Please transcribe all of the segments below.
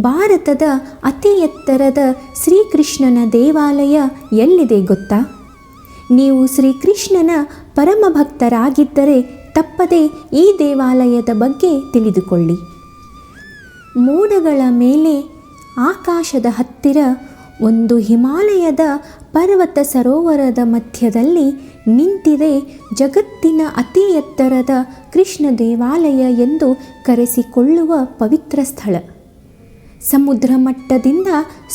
ಭಾರತದ ಅತಿ ಎತ್ತರದ ಶ್ರೀಕೃಷ್ಣನ ದೇವಾಲಯ ಎಲ್ಲಿದೆ ಗೊತ್ತಾ? ನೀವು ಶ್ರೀಕೃಷ್ಣನ ಪರಮ ಭಕ್ತರಾಗಿದ್ದರೆ ತಪ್ಪದೆ ಈ ದೇವಾಲಯದ ಬಗ್ಗೆ ತಿಳಿದುಕೊಳ್ಳಿ. ಮೋಡಗಳ ಮೇಲೆ ಆಕಾಶದ ಹತ್ತಿರ ಒಂದು ಹಿಮಾಲಯದ ಪರ್ವತ ಸರೋವರದ ಮಧ್ಯದಲ್ಲಿ ನಿಂತಿದೆ ಜಗತ್ತಿನ ಅತಿ ಎತ್ತರದ ಕೃಷ್ಣ ದೇವಾಲಯ ಎಂದು ಕರೆಸಿಕೊಳ್ಳುವ ಪವಿತ್ರ ಸ್ಥಳ. ಸಮುದ್ರ ಮಟ್ಟದಿಂದ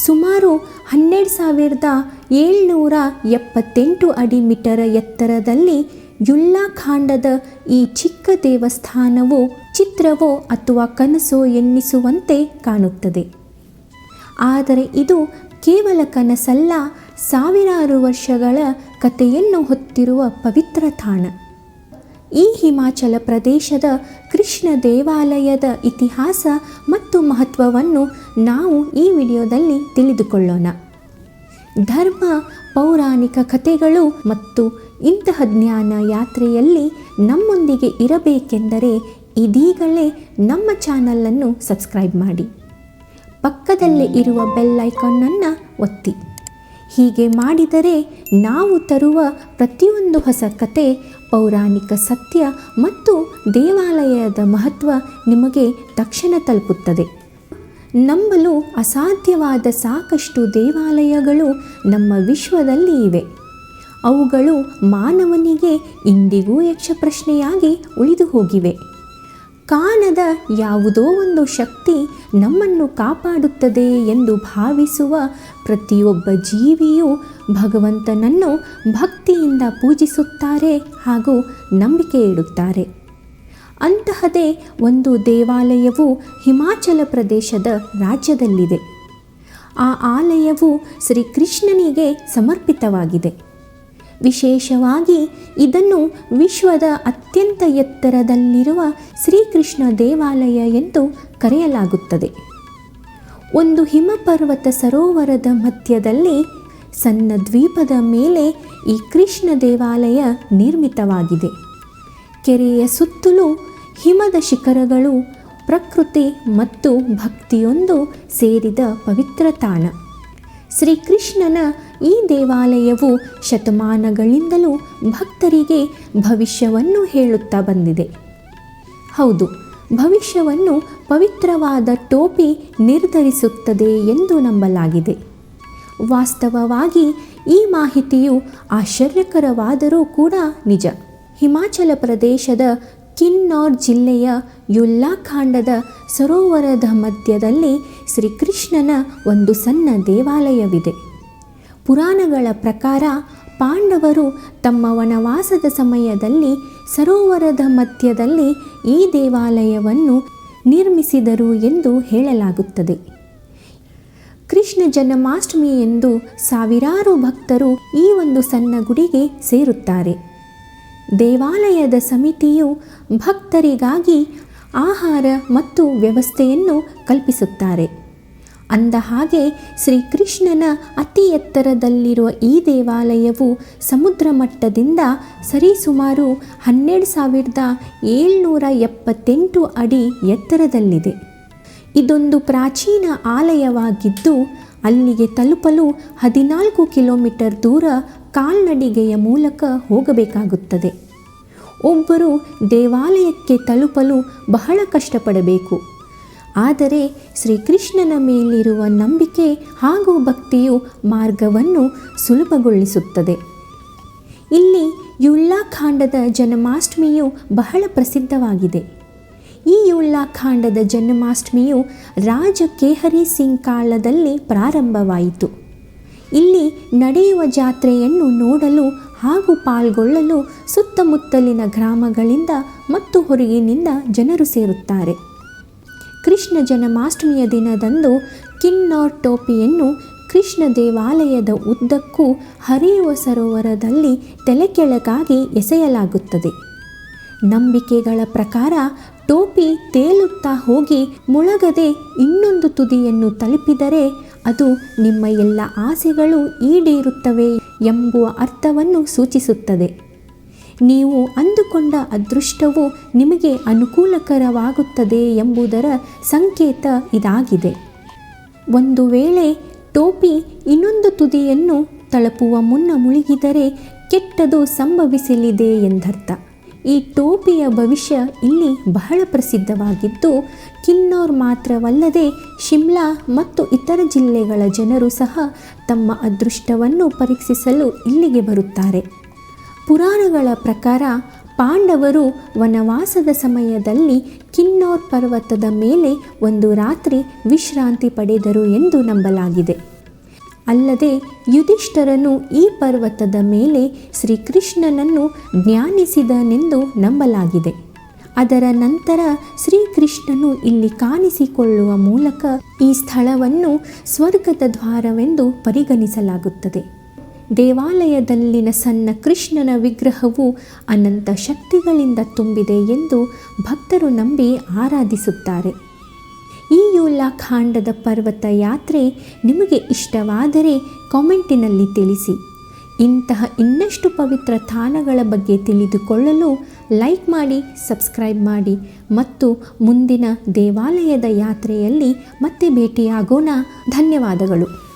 ಸುಮಾರು ಹನ್ನೆರಡು ಸಾವಿರದ ಏಳ್ನೂರ ಎಪ್ಪತ್ತೆಂಟು ಅಡಿ ಮೀಟರ್ ಎತ್ತರದಲ್ಲಿ ಯುಲ್ಲಾಖಾಂಡದ ಈ ಚಿಕ್ಕ ದೇವಸ್ಥಾನವು ಚಿತ್ರವೋ ಅಥವಾ ಕನಸೋ ಎನ್ನಿಸುವಂತೆ ಕಾಣುತ್ತದೆ. ಆದರೆ ಇದು ಕೇವಲ ಕನಸಲ್ಲ, ಸಾವಿರಾರು ವರ್ಷಗಳ ಕಥೆಯನ್ನು ಹೊತ್ತಿರುವ ಪವಿತ್ರ ತಾಣ. ಈ ಹಿಮಾಚಲ ಪ್ರದೇಶದ ಕೃಷ್ಣ ದೇವಾಲಯದ ಇತಿಹಾಸ ಮತ್ತು ಮಹತ್ವವನ್ನು ನಾವು ಈ ವಿಡಿಯೋದಲ್ಲಿ ತಿಳಿದುಕೊಳ್ಳೋಣ. ಧರ್ಮ, ಪೌರಾಣಿಕ ಕಥೆಗಳು ಮತ್ತು ಇಂತಹ ಜ್ಞಾನ ಯಾತ್ರೆಯಲ್ಲಿ ನಮ್ಮೊಂದಿಗೆ ಇರಬೇಕೆಂದರೆ ಇದೀಗಲೇ ನಮ್ಮ ಚಾನಲನ್ನು ಸಬ್ಸ್ಕ್ರೈಬ್ ಮಾಡಿ. ಪಕ್ಕದಲ್ಲೇ ಇರುವ ಬೆಲ್ ಐಕಾನ್ನನ್ನು ಒತ್ತಿ. ಹೀಗೆ ಮಾಡಿದರೆ ನಾವು ತರುವ ಪ್ರತಿಯೊಂದು ಹೊಸ ಕತೆ, ಪೌರಾಣಿಕ ಸತ್ಯ ಮತ್ತು ದೇವಾಲಯದ ಮಹತ್ವ ನಿಮಗೆ ತಕ್ಷಣ ತಲುಪುತ್ತದೆ. ನಂಬಲು ಅಸಾಧ್ಯವಾದ ಸಾಕಷ್ಟು ದೇವಾಲಯಗಳು ನಮ್ಮ ವಿಶ್ವದಲ್ಲಿ ಇವೆ. ಅವುಗಳು ಮಾನವನಿಗೆ ಇಂದಿಗೂ ಯಕ್ಷಪ್ರಶ್ನೆಯಾಗಿ ಉಳಿದು ಹೋಗಿವೆ ಕಾಣದ ಯಾವುದೋ ಒಂದು ಶಕ್ತಿ ನಮ್ಮನ್ನು ಕಾಪಾಡುತ್ತದೆ ಎಂದು ಭಾವಿಸುವ ಪ್ರತಿಯೊಬ್ಬ ಜೀವಿಯೂ ಭಗವಂತನನ್ನು ಭಕ್ತಿಯಿಂದ ಪೂಜಿಸುತ್ತಾರೆ ಹಾಗೂ ನಂಬಿಕೆ ಇಡುತ್ತಾರೆ. ಅಂತಹದೇ ಒಂದು ದೇವಾಲಯವು ಹಿಮಾಚಲ ಪ್ರದೇಶದ ರಾಜ್ಯದಲ್ಲಿದೆ. ಆ ಆಲಯವು ಶ್ರೀಕೃಷ್ಣನಿಗೆ ಸಮರ್ಪಿತವಾಗಿದೆ. ವಿಶೇಷವಾಗಿ ಇದನ್ನು ವಿಶ್ವದ ಅತ್ಯಂತ ಎತ್ತರದಲ್ಲಿರುವ ಶ್ರೀಕೃಷ್ಣ ದೇವಾಲಯ ಎಂದು ಕರೆಯಲಾಗುತ್ತದೆ. ಒಂದು ಹಿಮಪರ್ವತ ಸರೋವರದ ಮಧ್ಯದಲ್ಲಿ ಸಣ್ಣ ದ್ವೀಪದ ಮೇಲೆ ಈ ಕೃಷ್ಣ ದೇವಾಲಯ ನಿರ್ಮಿತವಾಗಿದೆ. ಕೆರೆಯ ಸುತ್ತಲೂ ಹಿಮದ ಶಿಖರಗಳು ಪ್ರಕೃತಿ ಮತ್ತು ಭಕ್ತಿಯೊಂದು ಸೇರಿದ ಪವಿತ್ರ ತಾಣ. ಶ್ರೀಕೃಷ್ಣನ ಈ ದೇವಾಲಯವು ಶತಮಾನಗಳಿಂದಲೂ ಭಕ್ತರಿಗೆ ಭವಿಷ್ಯವನ್ನು ಹೇಳುತ್ತಾ ಬಂದಿದೆ. ಹೌದು, ಭವಿಷ್ಯವನ್ನು ಪವಿತ್ರವಾದ ಟೋಪಿ ನಿರ್ಧರಿಸುತ್ತದೆ ಎಂದು ನಂಬಲಾಗಿದೆ. ವಾಸ್ತವವಾಗಿ ಈ ಮಾಹಿತಿಯು ಆಶ್ಚರ್ಯಕರವಾದರೂ ಕೂಡ ನಿಜ. ಹಿಮಾಚಲ ಪ್ರದೇಶದ ಕಿನ್ನೌರ್ ಜಿಲ್ಲೆಯ ಯುಲ್ಲಾಖಾಂಡದ ಸರೋವರದ ಮಧ್ಯದಲ್ಲಿ ಶ್ರೀಕೃಷ್ಣನ ಒಂದು ಸಣ್ಣ ದೇವಾಲಯವಿದೆ. ಪುರಾಣಗಳ ಪ್ರಕಾರ ಪಾಂಡವರು ತಮ್ಮ ವನವಾಸದ ಸಮಯದಲ್ಲಿ ಸರೋವರದ ಮಧ್ಯದಲ್ಲಿ ಈ ದೇವಾಲಯವನ್ನು ನಿರ್ಮಿಸಿದರು ಎಂದು ಹೇಳಲಾಗುತ್ತದೆ. ಕೃಷ್ಣ ಜನ್ಮಾಷ್ಟಮಿ ಎಂದು ಸಾವಿರಾರು ಭಕ್ತರು ಈ ಒಂದು ಸಣ್ಣ ಗುಡಿಗೆ ಸೇರುತ್ತಾರೆ. ದೇವಾಲಯದ ಸಮಿತಿಯು ಭಕ್ತರಿಗಾಗಿ ಆಹಾರ ಮತ್ತು ವ್ಯವಸ್ಥೆಯನ್ನು ಕಲ್ಪಿಸುತ್ತಾರೆ. ಅಂದ ಹಾಗೆ ಶ್ರೀಕೃಷ್ಣನ ಅತಿ ಎತ್ತರದಲ್ಲಿರುವ ಈ ದೇವಾಲಯವು ಸಮುದ್ರ ಮಟ್ಟದಿಂದ ಸರಿಸುಮಾರು ಹನ್ನೆರಡು ಸಾವಿರದ ಏಳ್ನೂರ ಎಪ್ಪತ್ತೆಂಟು ಅಡಿ ಎತ್ತರದಲ್ಲಿದೆ. ಇದೊಂದು ಪ್ರಾಚೀನ ಆಲಯವಾಗಿದ್ದು, ಅಲ್ಲಿಗೆ ತಲುಪಲು ಹದಿನಾಲ್ಕು ಕಿಲೋಮೀಟರ್ ದೂರ ಕಾಲ್ನಡಿಗೆಯ ಮೂಲಕ ಹೋಗಬೇಕಾಗುತ್ತದೆ. ಒಬ್ಬರು ದೇವಾಲಯಕ್ಕೆ ತಲುಪಲು ಬಹಳ ಕಷ್ಟಪಡಬೇಕು. ಆದರೆ ಶ್ರೀಕೃಷ್ಣನ ಮೇಲಿರುವ ನಂಬಿಕೆ ಹಾಗೂ ಭಕ್ತಿಯು ಮಾರ್ಗವನ್ನು ಸುಲಭಗೊಳಿಸುತ್ತದೆ. ಇಲ್ಲಿ ಯುಳ್ಳಾಖಾಂಡದ ಜನ್ಮಾಷ್ಟಮಿಯು ಬಹಳ ಪ್ರಸಿದ್ಧವಾಗಿದೆ. ಈ ಯುಳ್ಳಾಖಾಂಡದ ಜನ್ಮಾಷ್ಟಮಿಯು ರಾಜ ಕೇಹರಿ ಸಿಂಗ್ ಕಾಲದಲ್ಲಿ ಪ್ರಾರಂಭವಾಯಿತು. ಇಲ್ಲಿ ನಡೆಯುವ ಜಾತ್ರೆಯನ್ನು ನೋಡಲು ಹಾಗೂ ಪಾಲ್ಗೊಳ್ಳಲು ಸುತ್ತಮುತ್ತಲಿನ ಗ್ರಾಮಗಳಿಂದ ಮತ್ತು ಹೊರಗಿನಿಂದ ಜನರು ಸೇರುತ್ತಾರೆ. ಕೃಷ್ಣ ಜನ್ಮಾಷ್ಟಮಿಯ ದಿನದಂದು ಕಿನ್ನೌರ್ ಟೋಪಿಯನ್ನು ಕೃಷ್ಣ ದೇವಾಲಯದ ಉದ್ದಕ್ಕೂ ಹರಿಯುವ ಸರೋವರದಲ್ಲಿ ತಲೆಕೆಳಗಾಗಿ ಎಸೆಯಲಾಗುತ್ತದೆ. ನಂಬಿಕೆಗಳ ಪ್ರಕಾರ ಟೋಪಿ ತೇಲುತ್ತಾ ಹೋಗಿ ಮುಳಗದೆ ಇನ್ನೊಂದು ತುದಿಯನ್ನು ತಲುಪಿದರೆ ಅದು ನಿಮ್ಮ ಎಲ್ಲ ಆಸೆಗಳು ಈಡೇರುತ್ತವೆ ಎಂಬುವ ಅರ್ಥವನ್ನು ಸೂಚಿಸುತ್ತದೆ. ನೀವು ಅಂದುಕೊಂಡ ಅದೃಷ್ಟವು ನಿಮಗೆ ಅನುಕೂಲಕರವಾಗುತ್ತದೆ ಎಂಬುದರ ಸಂಕೇತ ಇದಾಗಿದೆ. ಒಂದು ವೇಳೆ ಟೋಪಿ ಇನ್ನೊಂದು ತುದಿಯನ್ನು ತಲುಪುವ ಮುನ್ನ ಮುಳುಗಿದರೆ ಕೆಟ್ಟದು ಸಂಭವಿಸಲಿದೆ ಎಂದರ್ಥ. ಈ ಟೋಪಿಯ ಭವಿಷ್ಯ ಇಲ್ಲಿ ಬಹಳ ಪ್ರಸಿದ್ಧವಾಗಿದ್ದು, ಕಿನ್ನೌರ್ ಮಾತ್ರವಲ್ಲದೆ ಶಿಮ್ಲಾ ಮತ್ತು ಇತರ ಜಿಲ್ಲೆಗಳ ಜನರು ಸಹ ತಮ್ಮ ಅದೃಷ್ಟವನ್ನು ಪರೀಕ್ಷಿಸಲು ಇಲ್ಲಿಗೆ ಬರುತ್ತಾರೆ. ಪುರಾಣಗಳ ಪ್ರಕಾರ ಪಾಂಡವರು ವನವಾಸದ ಸಮಯದಲ್ಲಿ ಕಿನ್ನೌರ್ ಪರ್ವತದ ಮೇಲೆ ಒಂದು ರಾತ್ರಿ ವಿಶ್ರಾಂತಿ ಪಡೆದರು ಎಂದು ನಂಬಲಾಗಿದೆ. ಅಲ್ಲದೆ ಯುಧಿಷ್ಠರನು ಈ ಪರ್ವತದ ಮೇಲೆ ಶ್ರೀಕೃಷ್ಣನನ್ನು ಜ್ಞಾನಿಸಿದನೆಂದು ನಂಬಲಾಗಿದೆ. ಅದರ ನಂತರ ಶ್ರೀಕೃಷ್ಣನು ಇಲ್ಲಿ ಕಾಣಿಸಿಕೊಳ್ಳುವ ಮೂಲಕ ಈ ಸ್ಥಳವನ್ನು ಸ್ವರ್ಗದ ದ್ವಾರವೆಂದು ಪರಿಗಣಿಸಲಾಗುತ್ತದೆ. ದೇವಾಲಯದಲ್ಲಿನ ಸಣ್ಣ ಕೃಷ್ಣನ ವಿಗ್ರಹವು ಅನಂತ ಶಕ್ತಿಗಳಿಂದ ತುಂಬಿದೆ ಎಂದು ಭಕ್ತರು ನಂಬಿ ಆರಾಧಿಸುತ್ತಾರೆ. ಈ ಯೋಲಾಖಾಂಡದ ಪರ್ವತ ಯಾತ್ರೆ ನಿಮಗೆ ಇಷ್ಟವಾದರೆ ಕಾಮೆಂಟಿನಲ್ಲಿ ತಿಳಿಸಿ. ಇಂತಹ ಇನ್ನಷ್ಟು ಪವಿತ್ರ ತಾಣಗಳ ಬಗ್ಗೆ ತಿಳಿದುಕೊಳ್ಳಲು ಲೈಕ್ ಮಾಡಿ, ಸಬ್ಸ್ಕ್ರೈಬ್ ಮಾಡಿ ಮತ್ತು ಮುಂದಿನ ದೇವಾಲಯದ ಯಾತ್ರೆಯಲ್ಲಿ ಮತ್ತೆ ಭೇಟಿಯಾಗೋಣ. ಧನ್ಯವಾದಗಳು.